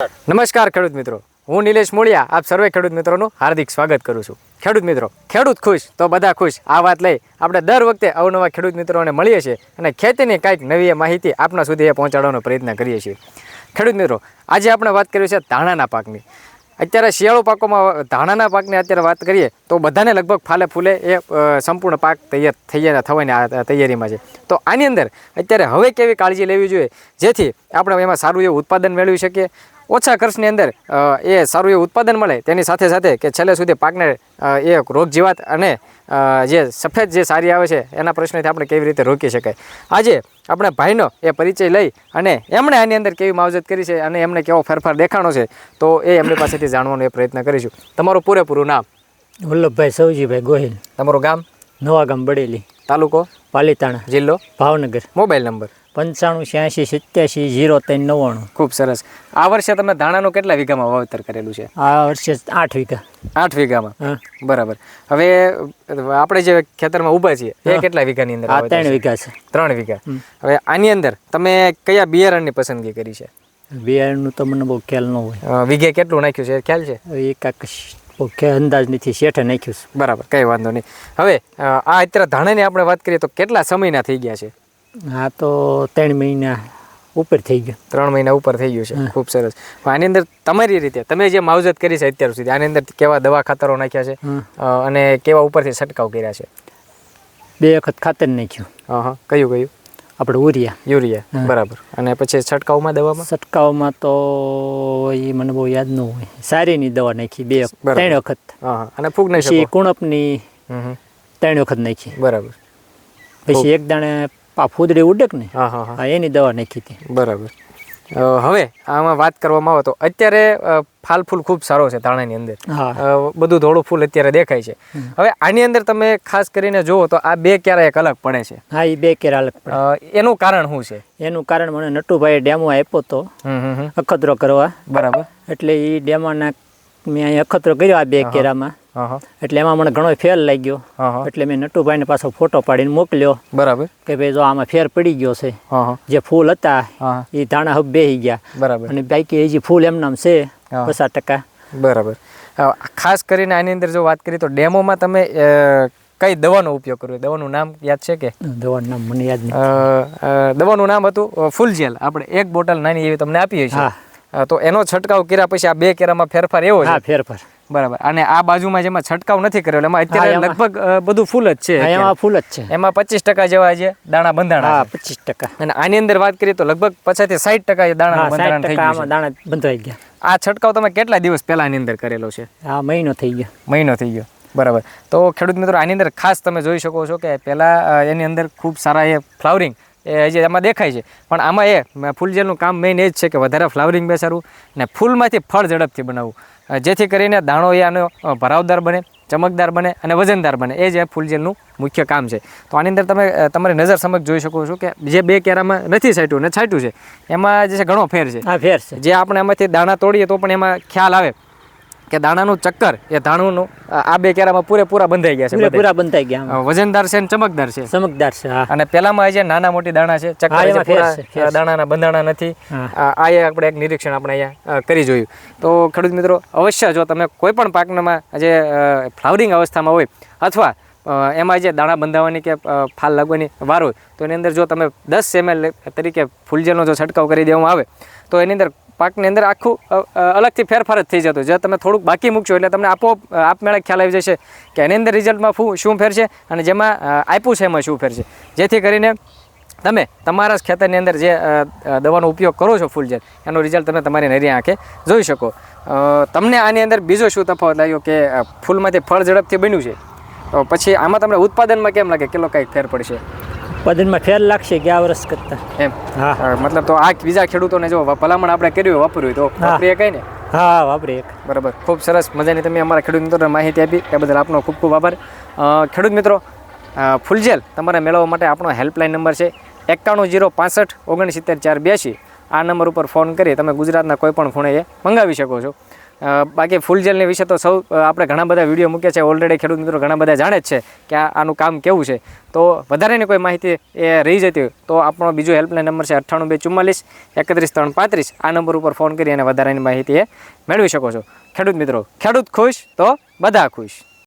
નમસ્કાર ખેડૂત મિત્રો. હું નિલેશ મોળિયા. આપ સર્વે ખેડૂત મિત્રોનું હાર્દિક સ્વાગત કરું છું. ખેડૂત મિત્રો, ખેડૂત ખુશ તો બધા ખુશ. આ વાત લઈ આપણે દર વખતે અવનવા ખેડૂત મિત્રોને મળીએ છીએ અને ખેતીની કાંઈક નવી માહિતી આપના સુધી એ પહોંચાડવાનો પ્રયત્ન કરીએ છીએ. ખેડૂત મિત્રો, આજે આપણે વાત કરી છે ધાણાના પાકની. અત્યારે શિયાળુ પાકોમાં, ધાણાના પાકની અત્યારે વાત કરીએ તો બધાને લગભગ ફાલે ફૂલે એ સંપૂર્ણ પાક તૈયાર થઈ થવાની તૈયારીમાં છે. તો આની અંદર અત્યારે હવે કેવી કાળજી લેવી જોઈએ? જેથી આપણે એમાં સારું એવું ઉત્પાદન મેળવી શકીએ ઓછા ખર્ચની અંદર એ સારું એવું ઉત્પાદન મળે. તેની સાથે સાથે કે છેલ્લે સુધી પાકને એ રોગ જીવાત અને જે સફેદ જે સારી આવે છે એના પ્રશ્નથી આપણે કેવી રીતે રોકી શકાય. આજે આપણે ભાઈનો એ પરિચય લઈ અને એમણે આની અંદર કેવી માવજત કરી છે અને એમને કેવો ફેરફાર દેખાણો છે તો એ એમની પાસેથી જાણવાનો એ પ્રયત્ન કરીશું. તમારું પૂરેપૂરું નામ? વલ્લભભાઈ સૌજીભાઈ ગોહિલ. તમારું ગામ? નવા ગામ બડેલી. તાલુકો? પાલીતાણા. જિલ્લો? ભાવનગર. Mobile number? પંચાણું છ્યાસી સિત્યાસી જીરો ત્રણ નવ્વાણું. ખૂબ સરસ. આ વર્ષે તમે ધાણાનું કેટલા વીઘામાં વાવેતર કરેલું છે? આ વર્ષે આઠ વીઘા. આઠ વીઘામાં? બરાબર. હવે આપણે જે ખેતરમાં ઊભા છીએ એ કેટલા વીઘાની અંદર આ ત્રણ વીઘા છે. ત્રણ વીઘા. હવે આની અંદર તમે કયા બિયારણની પસંદગી કરી છે? બિયારણનું તમને બહુ ખ્યાલ ન હોય. વીઘે કેટલું નાખ્યું છે? ખ્યાલ છે? એ કાંક બહુ અંદાજ નથી. શેઠે નાખ્યું છે. બરાબર કંઈ વાંધો નહીં. હવે આ અત્યારે ધાણાની આપણે વાત કરીએ તો કેટલા સમયના થઈ ગયા છે? આ તો ત્રણ મહિના ઉપર થઈ ગયો. ત્રણ મહિના ઉપર થઈ ગયું છે? ખૂબ સરસ. આની અંદર તમારી રીતે તમે જે માવજત કરી છે અત્યાર સુધી આની અંદર કેવા દવા ખાતરો નાખ્યા છે? અને કેવા ઉપરથી છંટકાવ કર્યા છે? બે વખત ખાતર નાખ્યું. હા હા. કયું કયું? આપણે ઉરિયા યુરિયા. બરાબર. અને પછી છંટકાવમાં દવામાં? છંટકાવમાં તો એ મને બહુ યાદ ન હોય. સારીની દવા નાખી બે ત્રણ વખત. હા હા. અને ફૂગ નાખી કુણપની. ત્રણ વખત નાખી. બરાબર. પછી એક દાણે આ ફૂદડી ઉડક ને હા હા હા. એની દવા નાખી હતી. બરાબર. હવે આમાં વાત કરવામાં આવે તો અત્યારે ફાલ ફૂલ ખૂબ સારો છે ધાણાની અંદર. હા. બધું ધોળું ફૂલ અત્યારે દેખાય છે. હવે આની અંદર તમે ખાસ કરીને જુઓ તો આ બે ક્યારે એક અલગ પડે છે? હા એ બે કેરા અલગ પડે? એનું કારણ શું છે? એનું કારણ મને નટુભાઈએ ડેમો આપ્યો હતો હમ. અખતરો કરવા. બરાબર. એટલે એ ડેમાના મેં અહીં અખતરો કર્યો આ બે કેરામાં. એટલે એમાં મને ઘણો ફેર લાગ્યો. એટલે મેં નટુભાઈને પાછો ફોટો પાડીને મોકલ્યો બરાબર. કે ભાઈ જો આમાં ફેર પડી ગયો છે. જે ફૂલ હતા એ ધાણા હબ બેહી ગયા. બરાબર. અને બાકી હજી ફૂલ એમનામ છે. પચાસ ટકા. બરાબર. ખાસ કરીને આની અંદર જો વાત કરીએ તો ડેમોમાં તમે કઈ દવાનો ઉપયોગ કર્યો? દવાનું નામ યાદ છે કે? દવાનું નામ મને યાદ નહીં દવાનું નામ હતું ફૂલ જેલ આપણે એક બોટલ નાની એવી તમને આપીએ છીએ. હા. તો એનો છંટકાવ કર્યા પછી આ બે કેરામાં ફેરફાર એવો હા છે ફેરફાર. બરાબર. અને આ બાજુમાં જેમાં છંટકાવ નથી કર્યો એમાં અત્યારે લગભગ બધું ફૂલ જ છે એમાં ફૂલ જ છે. એમાં પચીસ ટકા જેવા જે દાણા બંધાણા હા. પચીસ ટકા. અને આની અંદર વાત કરીએ તો લગભગ પછાથી સાઠ ટકા દાણા બંધારણ થઈ ગયા દાણા બંધાઈ ગયા. આ છંટકાવ તમે કેટલા દિવસ પહેલા આની અંદર કરેલો છે? આ મહિનો થઈ ગયો. મહિનો થઈ ગયો. બરાબર. તો ખેડૂત મિત્રો આની અંદર ખાસ તમે જોઈ શકો છો કે પહેલાં એની અંદર ખૂબ સારા એ ફ્લાવરિંગ એ જે એમાં દેખાય છે. પણ આમાં એ ફૂલજેલનું કામ મેઇન એ જ છે કે વધારે ફ્લાવરિંગ બેસાડવું અને ફૂલમાંથી ફળ ઝડપથી બનાવવું. જેથી કરીને દાણો એ આનો ભરાવદાર બને ચમકદાર બને અને વજનદાર બને. એ જ એ ફૂલજેલનું મુખ્ય કામ છે. તો આની અંદર તમે તમારી નજર સમક્ષ જોઈ શકો છો કે જે બે કેરામાં નથી છાંટ્યું ને છાંટ્યું છે એમાં જે છે ઘણો ફેર છે. ફેર છે. જે આપણે એમાંથી દાણા તોડીએ તો પણ એમાં ખ્યાલ આવે. કે દાણાનું ચક્કર એ દાણુનું આ બે કેરામાં પૂરેપૂરા બંધાઈ ગયા છે પૂરા પૂરેપૂરા બંધાઈ ગયા વજનદાર છે અને ચમકદાર છે. ચમકદાર છે અને પેલામાં જે નાના મોટી દાણા છે ચક્કર પૂરા. દાણાના બંધાણા નથી. આ એ આપણે એક નિરીક્ષણ આપણે અહીંયા કરી જોયું. તો ખેડૂત મિત્રો અવશ્ય જો તમે કોઈ પણ પાકનામાં જે ફ્લાવરિંગ અવસ્થામાં હોય અથવા એમાં જે દાણા બંધાવવાની કે ફાલ લાગવાની વાર હોય તો એની અંદર જો તમે દસ એમએલ તરીકે ફૂલજેલનો જો છંટકાવ કરી દેવામાં આવે તો એની અંદર પાકની અંદર આખું અલગથી ફેરફાર જ થઈ જતો. જે તમે થોડુંક બાકી મૂકશો એટલે તમને આપો આપમેળે ખ્યાલ આવી જશે કે એની અંદર રિઝલ્ટમાં શું શું ફેર છે અને જેમાં આપ્યું છે એમાં શું ફેર છે જેથી કરીને તમે તમારા જ ખેતરની અંદર જે દવાનો ઉપયોગ કરો છો ફૂલજેલ એનો રિઝલ્ટ તમે તમારી નરી આંખે જોઈ શકો. તમને આની અંદર બીજો શું તફાવત લાગ્યો કે ફૂલમાંથી ફળ ઝડપથી બન્યું છે? તો પછી આમાં તમને ઉત્પાદનમાં કેમ લાગે? કેટલો કંઈક ફેર પડશે? ઉત્પાદનમાં ફેર લાગશે ગયા વર્ષ કરતા. એમ? હા. મતલબ તો આ બીજા ખેડૂતોને જો ભલામણ આપણે કર્યું હોય, વાપર્યું તો. વાપરીએ કઈ ને? હા વાપરીએ બરાબર. ખૂબ સરસ મજાની તમે અમારા ખેડૂત મિત્રોને માહિતી આપી. એ બદલ આપનો ખૂબ ખૂબ આભાર. ખેડૂત મિત્રો ફૂલજેલ તમારે મેળવવા માટે આપણો હેલ્પલાઇન નંબર છે એકાણું જીરો પાસઠ ઓગણસિત્તેર ચાર બ્યાસી. આ નંબર ઉપર ફોન કરી તમે ગુજરાતના કોઈ પણ ખૂણે એ મંગાવી શકો છો. બાકી ફૂલ જેલની વિશે તો સૌ આપણે ઘણા બધા વીડિયો મૂક્યા છે. ઓલરેડી ખેડૂત મિત્રો ઘણા બધા જાણે જ છે કે આનું કામ કેવું છે. તો વધારેની કોઈ માહિતી એ રહી જતી તો આપણો બીજો હેલ્પલાઇન નંબર છે અઠ્ઠાણું બે ચુમ્માલીસ, એકત્રીસ ત્રણ પાંત્રીસ. આ નંબર ઉપર ફોન કરી અને વધારાની માહિતી એ મેળવી શકો છો. ખેડૂત મિત્રો, ખેડૂત ખુશ તો બધા ખુશ.